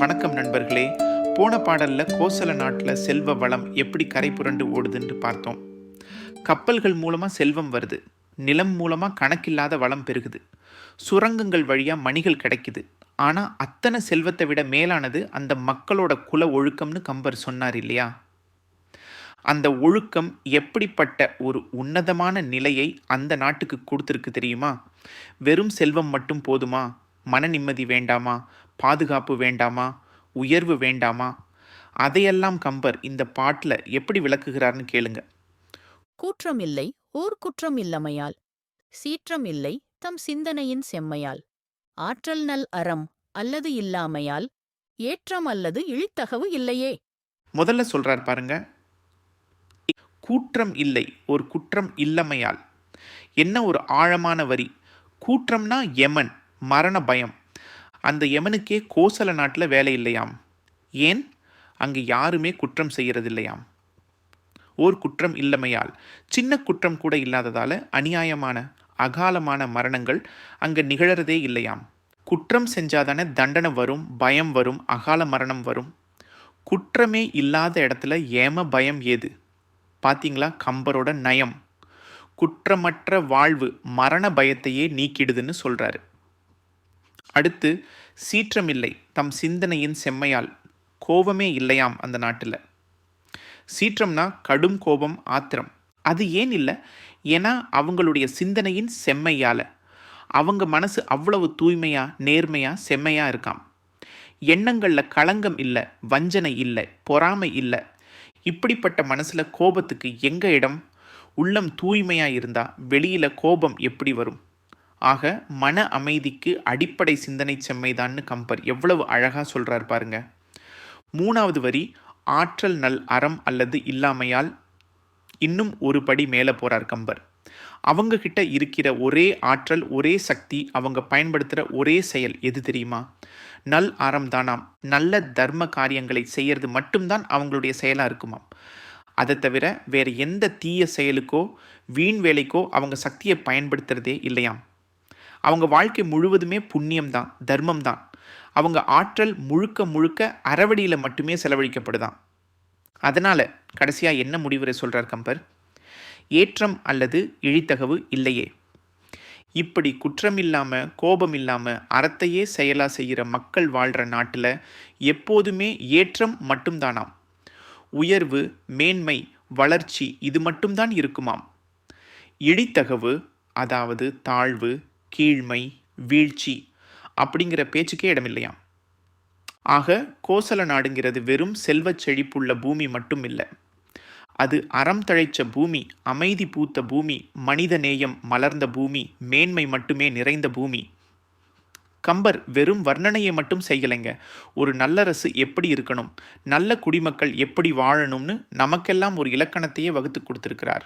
வணக்கம் நண்பர்களே. போன பாடலில் கோசல நாட்டில் செல்வ வளம் எப்படி கரை புரண்டு ஓடுதுன்னு பார்த்தோம். கப்பல்கள் மூலமாக செல்வம் வருது. நிலம் மூலமாக கணக்கில்லாத வளம் பெருகுது. சுரங்கங்கள் வழியாக மணிகள் கிடைக்குது. ஆனால் அத்தனை செல்வத்தை விட மேலானது அந்த மக்களோட குல ஒழுக்கம்னு கம்பர் சொன்னார் இல்லையா? அந்த ஒழுக்கம் எப்படிப்பட்ட ஒரு உன்னதமான நிலையை அந்த நாட்டுக்கு கொடுத்துருக்கு தெரியுமா? வெறும் செல்வம் மட்டும் போதுமா? மன நிம்மதி வேண்டாமா? பாதுகாப்பு வேண்டாமா? உயர்வு வேண்டாமா? அதையெல்லாம் கம்பர் இந்த பாட்டில் எப்படி விளக்குகிறார்னு கேளுங்க. கூற்றம் இல்லை ஓர் குற்றம் இல்லமையால். சீற்றம் இல்லை தம் சிந்தனையின் செம்மையால். ஆற்றல் நல் அறம் அல்லது இல்லாமையால். ஏற்றம் அல்லது இழித்தகவு இல்லையே. முதல்ல சொல்றார் பாருங்க. கூற்றம் இல்லை ஒரு குற்றம் இல்லமையால். என்ன ஒரு ஆழமான வரி. கூற்றம்னா யமன் மரண பயம். அந்த யமனுக்கே கோசல நாட்டில் வேலை இல்லையாம். ஏன்? அங்கு யாருமே குற்றம் செய்கிறதில்லையாம் ஓர் குற்றம் இல்லமையால். சின்ன குற்றம் கூட இல்லாததால் அநியாயமான அகாலமான மரணங்கள் அங்கே நிகழறதே இல்லையாம். குற்றம் செஞ்சாதானே தண்டனை வரும் பயம் வரும் அகால மரணம் வரும். குற்றமே இல்லாத இடத்துல ஏம பயம் ஏது? பார்த்தீங்களா கம்பரோட நயம். குற்றமற்ற வாழ்வு மரண பயத்தையே நீக்கிடுதுன்னு சொல்கிறாரு அடுத்து சீற்றமில்லை தம் சிந்தனையின் செம்மையால். கோபமே இல்லையாம் அந்த நாட்டில். சீற்றம்னா கடும் கோபம் ஆத்திரம். அது ஏன் இல்லை? ஏன்னா அவங்களுடைய சிந்தனையின் செம்மையால். அவங்க மனசு அவ்வளவு தூய்மையாக நேர்மையாக செம்மையாக இருக்காம். எண்ணங்களில் களங்கம் இல்லை வஞ்சனை இல்லை பொறாமை இல்லை. இப்படிப்பட்ட மனசில் கோபத்துக்கு எங்கள் இடம்? உள்ளம் தூய்மையாக இருந்தால் வெளியில் கோபம் எப்படி வரும்? ஆக மன அமைதிக்கு அடிப்படை சிந்தனை செம்மைதான்னு கம்பர். எவ்வளவு அழகாக சொல்கிறார் பாருங்க. மூணாவது வரி ஆற்றல் நல் அறம் அல்லது இல்லாமையால் இன்னும் ஒரு படி மேலே போகிறார் கம்பர். அவங்க கிட்ட இருக்கிற ஒரே ஆற்றல் ஒரே சக்தி அவங்க பயன்படுத்துகிற ஒரே செயல் எது தெரியுமா? நல் அறம் தானாம். நல்ல தர்ம காரியங்களை செய்யறது மட்டும்தான் அவங்களுடைய செயலாக இருக்குமாம். அதை தவிர வேறு எந்த தீய செயலுக்கோ வீண் வேலைக்கோ அவங்க சக்தியை பயன்படுத்துறதே இல்லையாம். அவங்க வாழ்க்கை முழுவதுமே புண்ணியம் தான் தர்மம் தான் அவங்க ஆற்றல் முழுக்க முழுக்க அறவடியில் மட்டுமே செலவழிக்கப்படுதாம் அதனால் கடைசியாக என்ன முடிவுரை சொல்கிறார் கம்பர்? ஏற்றம் அல்லது இழித்தகவு இல்லையே. இப்படி குற்றம் இல்லாமல் கோபம் இல்லாமல் அறத்தையே செயலாக செய்கிற மக்கள் வாழ்கிற நாட்டில் எப்போதுமே ஏற்றம் மட்டும்தானாம். உயர்வு மேன்மை வளர்ச்சி இது மட்டும்தான் இருக்குமாம். இழித்தகவு அதாவது தாழ்வு கீழ்மை வீழ்ச்சி அப்படிங்கிற பேச்சுக்கே இடமில்லையாம். ஆக கோசல நாடுங்கிறது வெறும் செல்வச் செழிப்புள்ள பூமி மட்டும் இல்லை. அது அறம் தழைச்ச பூமி அமைதி பூத்த பூமி மனித நேயம் மலர்ந்த பூமி மேன்மை மட்டுமே நிறைந்த பூமி. கம்பர் வெறும் வர்ணனையை மட்டும் செய்யலைங்க. ஒரு நல்லரசு எப்படி இருக்கணும்? நல்ல குடிமக்கள் எப்படி வாழணும்னு நமக்கெல்லாம் ஒரு இலக்கணத்தையே வகுத்து கொடுத்துருக்கிறார்.